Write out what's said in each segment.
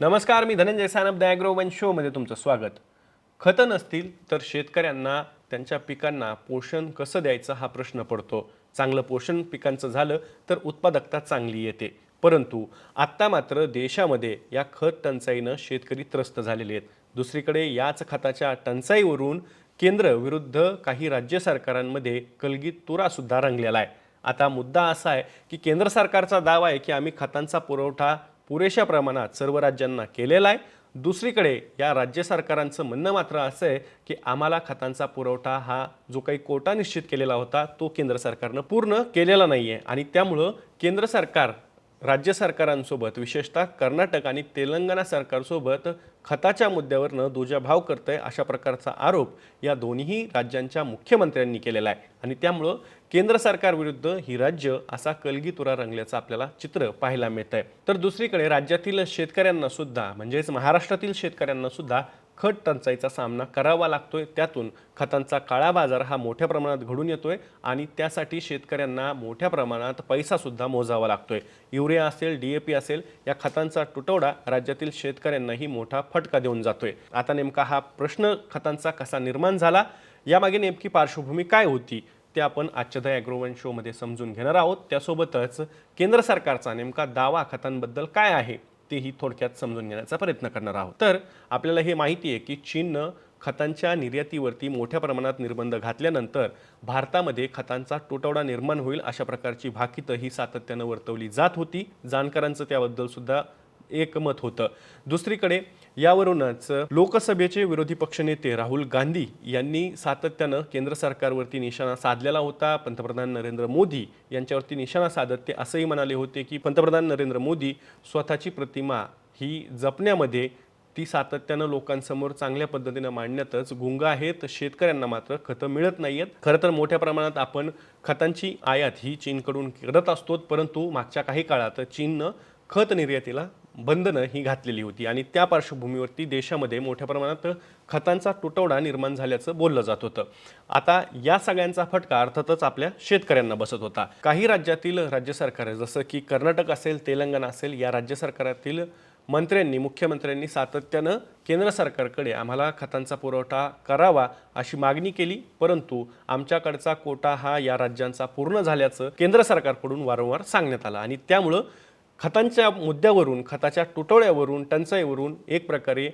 नमस्कार मी Dhananjay Sanap the Agrowon शोमध्ये तुमचं स्वागत. खतं नसतील तर शेतकऱ्यांना त्यांच्या पिकांना पोषण कसं द्यायचं हा प्रश्न पडतो. चांगलं पोषण पिकांचं झालं तर उत्पादकता चांगली येते. परंतु आत्ता मात्र देशामध्ये या खत टंचाईनं शेतकरी त्रस्त झालेले आहेत. दुसरीकडे याच खताच्या टंचाईवरून केंद्र विरुद्ध काही राज्य सरकारांमध्ये कलगीत तुरासुद्धा रंगलेला आहे. आता मुद्दा असा आहे की केंद्र सरकारचा दावा आहे की आम्ही खतांचा पुरवठा पुरेशा प्रमाणात सर्व राज्यांना केलेला आहे. दुसरीकडे या राज्य सरकारांचं म्हणणं मात्र असं आहे की आम्हाला खतांचा पुरवठा हा जो काही कोटा निश्चित केलेला होता तो केंद्र सरकारनं पूर्ण केलेला नाही आहे आणि त्यामुळं केंद्र सरकार राज्य सरकारांसोबत विशेषतः कर्नाटक आणि तेलंगणा सरकारसोबत खताच्या मुद्द्यावरनं दुजाभाव करतंय अशा प्रकारचा आरोप या दोन्ही राज्यांच्या मुख्यमंत्र्यांनी केलेला आहे. आणि त्यामुळं केंद्र सरकारविरुद्ध ही राज्य असा कलगीतुरा रंगल्याचं आपल्याला चित्र पाहायला मिळत आहे तर दुसरीकडे राज्यातील शेतकऱ्यांना सुद्धा म्हणजेच महाराष्ट्रातील शेतकऱ्यांना सुद्धा खत टंचाईचा सामना करावा लागतोय. त्यातून खतांचा काळा बाजार हा मोठ्या प्रमाणात घडून येतोय आणि त्यासाठी शेतकऱ्यांना मोठ्या प्रमाणात पैसासुद्धा मोजावा लागतोय. युरिया असेल डी ए पी असेल या खतांचा तुटवडा राज्यातील शेतकऱ्यांनाही मोठा फटका देऊन जातोय. आता नेमका हा प्रश्न खतांचा कसा निर्माण झाला? यामागे नेमकी पार्श्वभूमी काय होती? ते आपण आजच्या द ॲग्रोवन शोमध्ये समजून घेणार आहोत. त्यासोबतच केंद्र सरकारचा नेमका दावा खतांबद्दल काय आहे? तेही थोडक्यात समजून घेण्याचा प्रयत्न करणार आहोत. तर आपल्याला हे माहिती आहे की चीननं खतांच्या निर्यातीवरती मोठ्या प्रमाणात निर्बंध घातल्यानंतर भारतामध्ये खतांचा तुटवडा निर्माण होईल अशा प्रकारची भाकीतं ही सातत्यानं वर्तवली जात होती. जाणकारांचं त्याबद्दल सुद्धा एकमत होतं. दुसरीकडे यावरूनच लोकसभेचे विरोधी पक्षनेते राहुल गांधी यांनी सातत्यानं केंद्र सरकारवरती निशाणा साधलेला होता. पंतप्रधान नरेंद्र मोदी यांच्यावरती निशाणा साधत ते असंही म्हणाले होते की पंतप्रधान नरेंद्र मोदी स्वतःची प्रतिमा ही जपण्यामध्ये ती सातत्यानं लोकांसमोर चांगल्या पद्धतीनं मांडण्यातच गुंग आहेत. शेतकऱ्यांना मात्र खतं मिळत नाही आहेत खरं तर मोठ्या प्रमाणात आपण खतांची आयात ही चीनकडून करत असतो परंतु मागच्या काही काळात चीननं खत निर्यातीला बंधनं ही घातलेली होती. आणि त्या पार्श्वभूमीवरती देशामध्ये मोठ्या प्रमाणात खतांचा तुटवडा निर्माण झाल्याचं बोललं जात होतं. आता या सगळ्यांचा फटका अर्थातच आपल्या शेतकऱ्यांना बसत होता. काही राज्यातील राज्य सरकार जसं की कर्नाटक असेल तेलंगणा असेल या राज्य सरकारातील मंत्र्यांनी मुख्यमंत्र्यांनी सातत्यानं केंद्र सरकारकडे आम्हाला खतांचा पुरवठा करावा अशी मागणी केली. परंतु आमच्याकडचा कोटा हा या राज्यांचा पूर्ण झाल्याचं केंद्र सरकारकडून वारंवार सांगण्यात आलं. आणि त्यामुळं खतांच्या मुद्द्यावरून खताच्या तुटवड्यावरून टंचाईवरून एक प्रकारे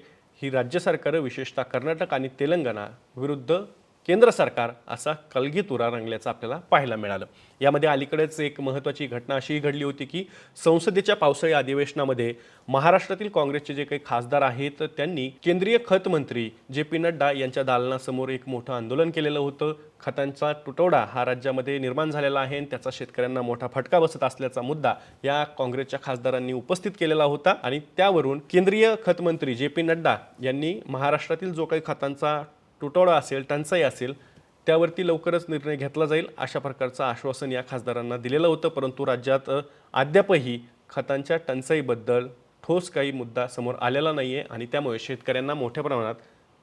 ही राज्य सरकारं विशेषतः कर्नाटक आणि तेलंगणा विरुद्ध केंद्र सरकार असा कलगीतुरा रंगल्याचं आपल्याला पाहायला मिळालं. यामध्ये अलीकडेच एक महत्त्वाची घटना अशीही घडली होती की संसदेच्या पावसाळी अधिवेशनामध्ये महाराष्ट्रातील काँग्रेसचे जे काही खासदार आहेत त्यांनी केंद्रीय खत मंत्री जे पी नड्डा यांच्या दालनासमोर एक मोठं आंदोलन केलेलं होतं. खतांचा तुटवडा हा राज्यामध्ये निर्माण झालेला आहे आणि त्याचा शेतकऱ्यांना मोठा फटका बसत असल्याचा मुद्दा या काँग्रेसच्या खासदारांनी उपस्थित केलेला होता. आणि त्यावरून केंद्रीय खत मंत्री जे पी नड्डा यांनी महाराष्ट्रातील जो काही खतांचा तुटवडा असेल टंचाई असेल त्यावरती लवकरच निर्णय घेतला जाईल अशा प्रकारचं आश्वासन या खासदारांना दिलेलं होतं. परंतु राज्यात अद्यापही खतांच्या टंचाईबद्दल ठोस काही मुद्दा समोर आलेला नाही आहे आणि त्यामुळे शेतकऱ्यांना मोठ्या प्रमाणात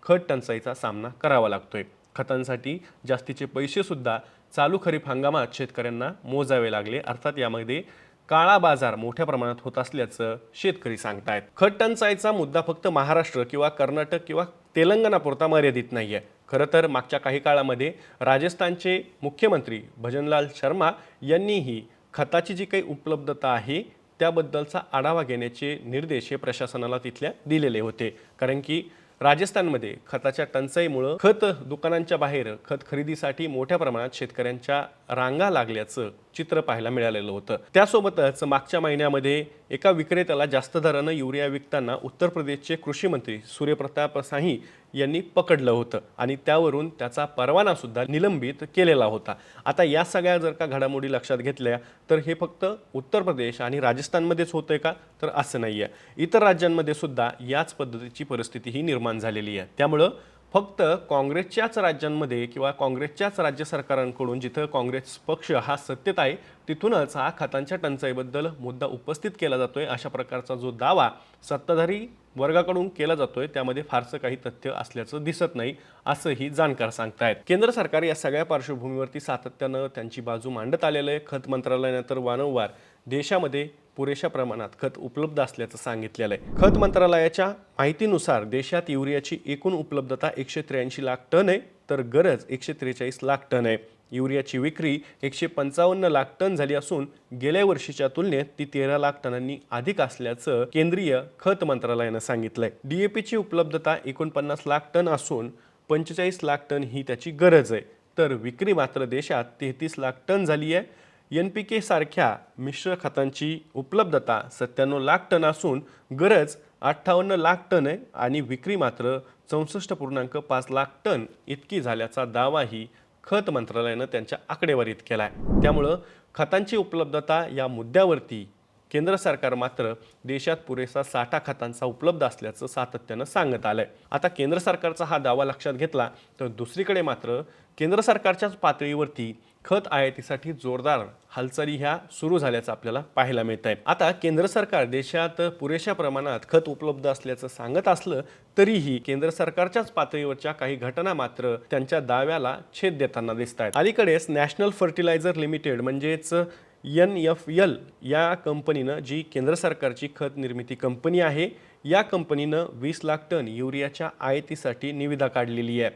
खत टंचाईचा सामना करावा लागतोय. खतांसाठी जास्तीचे पैसेसुद्धा चालू खरीप हंगामात शेतकऱ्यांना मोजावे लागले. अर्थात यामध्ये काळा बाजार मोठ्या प्रमाणात होत असल्याचं शेतकरी सांगतायत. खत टंचाईचा मुद्दा फक्त महाराष्ट्र किंवा कर्नाटक किंवा तेलंगणापुरता मर्यादित नाही आहे खरं तर मागच्या काही काळामध्ये राजस्थानचे मुख्यमंत्री भजनलाल शर्मा यांनीही खताची जी काही उपलब्धता आहे त्याबद्दलचा आढावा घेण्याचे निर्देश हे प्रशासनाला तिथल्या दिलेले होते. कारण की राजस्थानमध्ये खताच्या टंचाईमुळं खत दुकानांच्या बाहेर खत खरेदीसाठी मोठ्या प्रमाणात शेतकऱ्यांच्या रांगा लागल्याचं चित्र पाहायला मिळालेलं होतं. त्यासोबतच मागच्या महिन्यामध्ये एका विक्रेत्याला जास्त दरानं युरिया विकताना उत्तर प्रदेशचे कृषी मंत्री सूर्यप्रताप साही यांनी पकडलं होतं आणि त्यावरून त्याचा परवाना सुद्धा निलंबित केलेला होता. आता या सगळ्या जर का घडामोडी लक्षात घेतल्या तर हे फक्त उत्तर प्रदेश आणि राजस्थानमध्येच होतं का? तर असं नाही आहे इतर राज्यांमध्ये सुद्धा याच पद्धतीची परिस्थिती ही निर्माण झालेली आहे. त्यामुळं फक्त काँग्रेसच्याच राज्यांमध्ये किंवा काँग्रेसच्याच राज्य सरकारांकडून जिथं काँग्रेस पक्ष हा सत्तेत आहे तिथूनच हा खतांच्या टंचाईबद्दल मुद्दा उपस्थित केला जातोय अशा प्रकारचा जो दावा सत्ताधारी वर्गाकडून केला जातोय त्यामध्ये फारसं काही तथ्य असल्याचं दिसत नाही असंही जाणकार सांगतायत. केंद्र सरकार या सगळ्या पार्श्वभूमीवरती सातत्यानं त्यांची बाजू मांडत आलेलं आहे. खत मंत्रालयानं तर वारंवार देशामध्ये पुरेशा प्रमाणात खत उपलब्ध असल्याचं सांगितलेलं आहे. खत मंत्रालयाच्या माहितीनुसार देशात युरियाची एकूण उपलब्धता एकशे त्र्याऐंशी लाख टन आहे तर गरज एकशे त्रेचाळीस लाख टन आहे. युरियाची विक्री एकशे पंचावन्न लाख टन झाली असून गेल्या वर्षीच्या तुलनेत ती तेरा लाख टनांनी अधिक असल्याचं केंद्रीय खत मंत्रालयानं सांगितलंय. डीएपीची उपलब्धता एकोणपन्नास लाख टन असून पंचेचाळीस लाख टन ही त्याची गरज आहे. तर विक्री मात्र देशात तेहतीस लाख टन झाली आहे. एन पी के सारख्या मिश्र खतांची उपलब्धता सत्त्याण्णव लाख टन असून गरज अठ्ठावन्न लाख टन आहे आणि विक्री मात्र चौसष्ट पूर्णांक पाच लाख टन इतकी झाल्याचा दावाही खत मंत्रालयानं त्यांच्या आकडेवारीत केला आहे त्यामुळं खतांची उपलब्धता या मुद्द्यावरती केंद्र सरकार मात्र देशात पुरेसा साठा खतांचा उपलब्ध असल्याचं सातत्यानं सांगत आलं आहे आता केंद्र सरकारचा हा दावा लक्षात घेतला तर दुसरीकडे मात्र केंद्र सरकारच्याच पातळीवरती खत आयातीसाठी जोरदार हालचाली ह्या सुरू झाल्याचं आपल्याला पाहायला मिळत आहे आता केंद्र सरकार देशात पुरेशा प्रमाणात खत उपलब्ध असल्याचं सांगत असलं तरीही केंद्र सरकारच्याच पातळीवरच्या काही घटना मात्र त्यांच्या दाव्याला छेद देताना दिसत आहेत अलीकडेच नॅशनल फर्टिलायझर लिमिटेड म्हणजेच एन एफ एल या कंपनीनं जी केंद्र सरकारची खत निर्मिती कंपनी आहे या कंपनीनं वीस लाख टन युरियाच्या आयातीसाठी निविदा काढलेली आहे.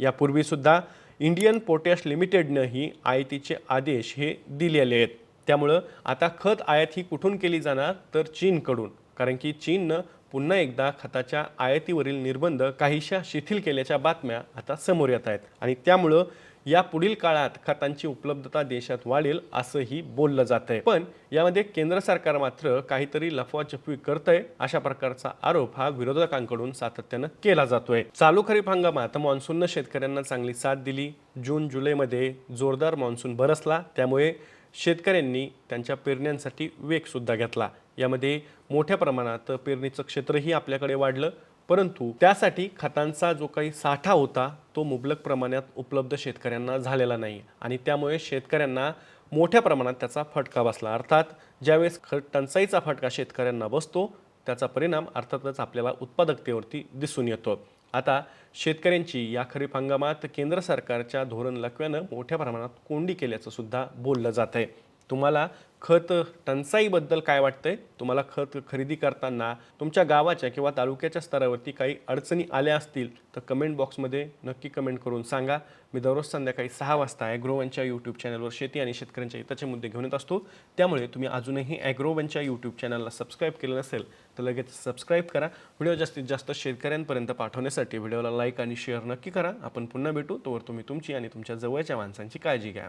यापूर्वीसुद्धा इंडियन पोटॅश लिमिटेडनंही आयातीचे आदेश हे दिलेले आहेत. त्यामुळं आता खत आयात ही कुठून केली जाणार तर चीनकडून. कारण की चीननं पुन्हा एकदा खताच्या आयातीवरील निर्बंध काहीशा शिथिल केल्याच्या बातम्या आता समोर येत आहेत. आणि त्यामुळं या पुढील काळात खतांची उपलब्धता देशात वाढेल असंही बोललं जात आहे पण यामध्ये केंद्र सरकार मात्र काहीतरी लफवाचफवी करत आहे अशा प्रकारचा आरोप हा विरोधकांकडून सातत्यानं केला जातोय. चालू खरीप हंगामात मान्सूननं शेतकऱ्यांना चांगली साथ दिली. जून जुलैमध्ये जोरदार मान्सून बरसला. त्यामुळे शेतकऱ्यांनी त्यांच्या पेरण्यांसाठी वेगसुद्धा घेतला. यामध्ये मोठ्या प्रमाणात पेरणीचं क्षेत्रही आपल्याकडे वाढलं. परंतु त्यासाठी खतांचा जो काही साठा होता तो मुबलक प्रमाणात उपलब्ध शेतकऱ्यांना झालेला नाही आणि त्यामुळे शेतकऱ्यांना मोठ्या प्रमाणात त्याचा फटका बसला. अर्थात ज्यावेळेस खत टंचाईचा फटका शेतकऱ्यांना बसतो त्याचा परिणाम अर्थातच आपल्याला उत्पादकतेवरती दिसून येतो. आता शेतकऱ्यांची या खरीप हंगामात केंद्र सरकारच्या धोरण लकव्यानं मोठ्या प्रमाणात कोंडी केल्याचं सुद्धा बोललं जात आहे तुम्हाला खत टंचाईबद्दल काय वाटतंय? तुम्हाला खत खरेदी करताना तुमच्या गावाच्या किंवा तालुक्याच्या स्तरावरती काही अडचणी आल्या असतील तर कमेंट बॉक्समध्ये नक्की कमेंट करून सांगा. मी दररोज संध्याकाळी सहा वाजता ॲग्रोवनच्या यूट्यूब चॅनलवर शेती आणि शेतकऱ्यांच्या हिताचे मुद्दे घेऊन येत असतो. त्यामुळे तुम्ही अजूनही ॲग्रोवनच्या यूट्यूब चॅनलला सबस्क्राईब केलं नसेल तर लगेच सबस्क्राईब करा. व्हिडिओ जास्तीत जास्त शेतकऱ्यांपर्यंत पाठवण्यासाठी व्हिडिओला लाईक आणि शेअर नक्की करा. आपण पुन्हा भेटू. तोवर तुम्ही तुमची आणि तुमच्या जवळच्या माणसांची काळजी घ्या.